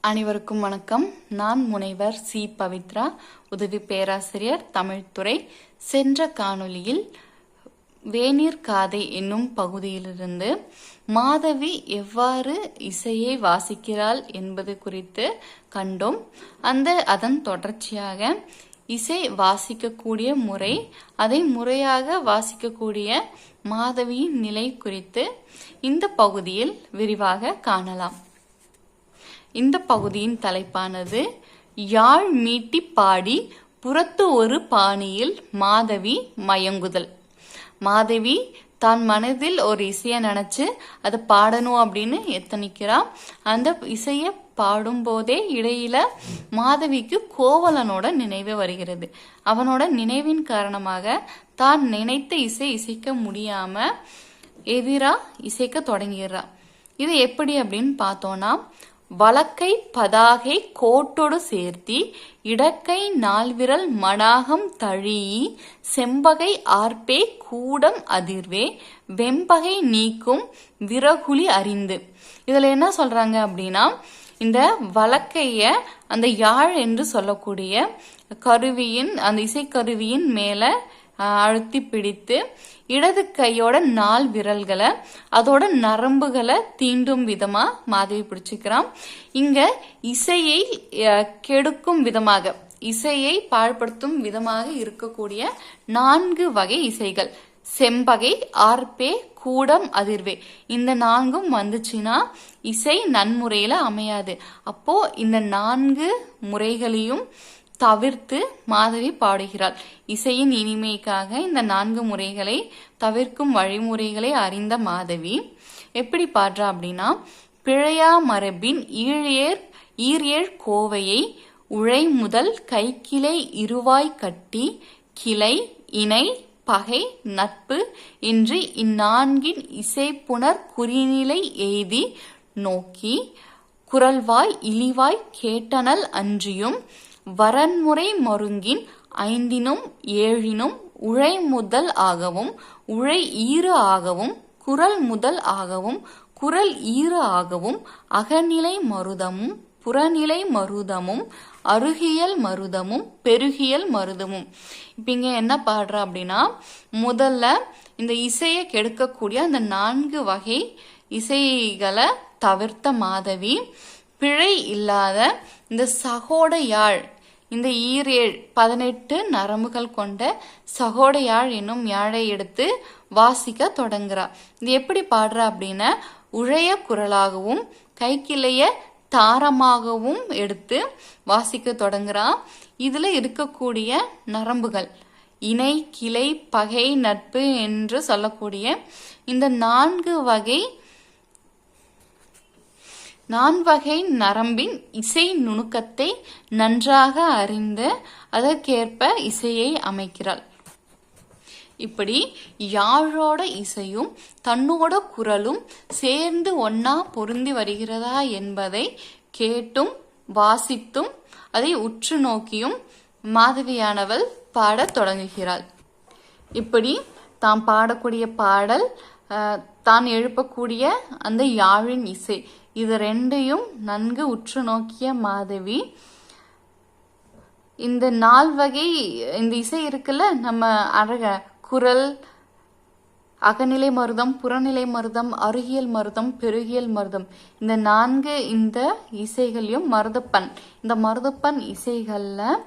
அனைவருக்கும் வணக்கம். நான் முனைவர் சி. பவித்ரா உதவி பேராசிரியர் தமிழ்துறை சென்ற காணொளியில் வேநீர் காதை என்னும் பகுதியிலிருந்து மாதவி எவ்வாறு இசையை வாசிக்கிறாள் என்பது குறித்து கண்டோம். அந்த அதன் தொடர்ச்சியாக இசை வாசிக்கக்கூடிய முறை அதை முறையாக வாசிக்கக்கூடிய மாதவியின் நிலை குறித்து இந்த பகுதியில் விரிவாக காணலாம். இந்த பகுதியின் தலைப்பானது யாழ் மீட்டி பாடி புறத்து ஒரு பாணியில் மாதவி மயங்குதல். மாதவி தான் மனதில் ஒரு இசையை நினைச்சு அதை பாடணும் அப்படின்னு எத்தனிக்கிறா அந்த இசையை பாடும்போதே இடையில மாதவிக்கு கோவலனோட நினைவு வருகிறது. அவனோட நினைவின் காரணமாக தான் நினைத்த இசை இசைக்க முடியாம எதிரா இசைக்க தொடங்கிடுறா. இது எப்படி அப்படின்னு பார்த்தோம்னா வலக்கை பதாகை கோட்டொடு சேர்த்தி இடக்கை நால்விரல் மடாகம் தழீ செம்பகை ஆர்ப்பே கூடம் அதிர்வே வெம்பகை நீக்கும் விரகுலி அறிந்து. இதில் என்ன சொல்கிறாங்க அப்படின்னா இந்த வழக்கைய அந்த யாழ் என்று சொல்லக்கூடிய கருவியின் அந்த இசைக்கருவியின் மேலே அழுத்தி பிடித்து இடது கையோட நால் விரல்களை அதோட நரம்புகளை தீண்டும் விதமாக மாதவி பிடிச்சிக்கிறான். இங்கே இசையை கெடுக்கும் விதமாக இசையை பாழ்படுத்தும் விதமாக இருக்கக்கூடிய நான்கு வகை இசைகள். செம்பகை ஆர்ப்பே கூடம் அதிர்வே. இந்த நான்கும் வந்துச்சுன்னா இசை நன்முறையில் அமையாது. அப்போ இந்த நான்கு முறைகளையும் தவிர்த்து மாதவி பாடுகிறாள். இசையின் இனிமைக்காக இந்த நான்கு முறைகளை தவிர்க்கும் வழிமுறைகளை அறிந்த மாதவி எப்படி பாடுறா? அப்படின்னா பிழையா மரபின் ஈழேர் ஈரேழ் கோவையை உழை முதல் கைக்கிளை இருவாய் கட்டி கிளை இணை பகை நட்பு என்று இந்நான்கின் இசைப்புணர் குறிநிலை எய்தி நோக்கி குரல்வாய் இழிவாய் கேட்டனல் அன்றியும் வரன்முறை மருங்கின் ஐந்தினும் ஏழினும் உழை முதல் ஆகவும் உழை ஈறு ஆகவும் குரல் முதல் ஆகவும் குரல் ஈறு ஆகவும் அகநிலை மருதமும் புறநிலை மருதமும் அருகியல் மருதமும் பெருகியல் மருதமும். இப்போ இங்கே என்ன பாடுற அப்படின்னா முதல்ல இந்த இசையை கெடுக்கக்கூடிய அந்த நான்கு வகை இசைகளை தவிர்த்த மாதவி பிழை இல்லாத இந்த சகோட யாழ் இந்த ஈரேழ் பதினெட்டு நரம்புகள் கொண்ட சகோட யாழ் என்னும் யாழை எடுத்து வாசிக்க தொடங்குறா. இது எப்படி பாடுறா அப்படின்னா உழைய குரலாகவும் கைக்கிளைய தாரமாகவும் எடுத்து வாசிக்க தொடங்குறா. இதில் இருக்கக்கூடிய நரம்புகள் இணை கிளை பகை நட்பு என்று சொல்லக்கூடிய இந்த நான்கு வகை நான்வகை நரம்பின் இசை நுணுக்கத்தை நன்றாக அறிந்து அதற்கேற்ப இசையை அமைக்கிறாள். இப்படி யாழோட இசையும் தன்னோட குரலும் சேர்ந்து ஒன்னா பொருந்தி வருகிறதா என்பதை கேட்டும் வாசித்தும் அதை உற்று நோக்கியும் மாதவியானவள் பாடத் தொடங்குகிறாள். இப்படி தாம் பாடக்கூடிய பாடல் தான் எழுப்பக்கூடிய அந்த யாழின் இசை இது ரெண்டையும் நன்கு உற்று நோக்கிய மாதவி. இந்த நால் வகை இந்த இசை இருக்குல்ல நம்ம அழக குரல் அகநிலை மருதம் புறநிலை மருதம் அருகியல் மருதம் பெருகியல் மருதம் இந்த நான்கு இந்த இசைகளையும் மருதப்பன். இந்த மருதப்பன் இசைகளில்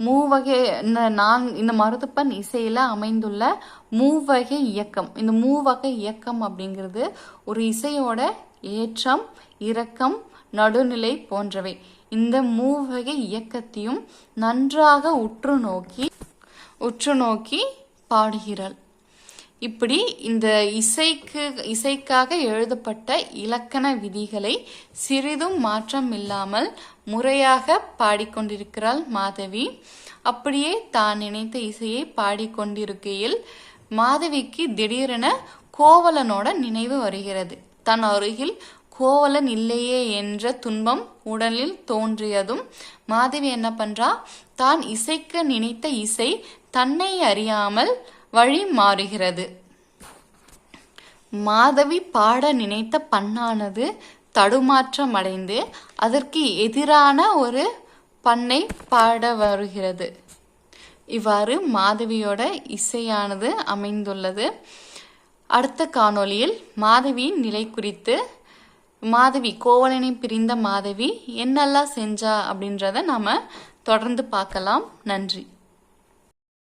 மூவகை இந்த நான் இந்த மருதுப்பன் இசையில் அமைந்துள்ள மூவகை இயக்கம். இந்த மூவகை இயக்கம் அப்படிங்கிறது ஒரு இசையோட ஏற்றம் இரக்கம் நடுநிலை போன்றவை. இந்த மூவகை இயக்கத்தையும் நன்றாக உற்று நோக்கி உற்று நோக்கி பாடுகிறாள். இப்படி இந்த இசைக்கு இசைக்காக எழுதப்பட்ட இலக்கண விதிகளை சிறிதும் மாற்றம் இல்லாமல் முறையாக பாடிக்கொண்டிருக்கிறாள் மாதவி. அப்படியே தான் நினைத்த இசையை பாடிக்கொண்டிருக்கையில் மாதவிக்கு திடீரென கோவலனோட நினைவு வருகிறது. தன் அருகில் கோவலன் இல்லையே என்ற துன்பம் உடலில் தோன்றியதும் மாதவி என்ன பண்றா? தான் இசைக்க நினைத்த இசை தன்னை அறியாமல் வழி மாறுகிறது. மாதவி பாட நினைத்த பண்ணானது தடுமாற்றம் அடைந்து அதற்கு எதிரான ஒரு பண்ணை பாட வருகிறது. இவ்வாறு மாதவியோட இசையானது அமைந்துள்ளது. அடுத்த காணொளியில் மாதவியின் நிலை குறித்து மாதவி கோவலனை பிரிந்த மாதவி என்னெல்லாம் செஞ்சா அப்படின்றத நாம தொடர்ந்து பார்க்கலாம். நன்றி.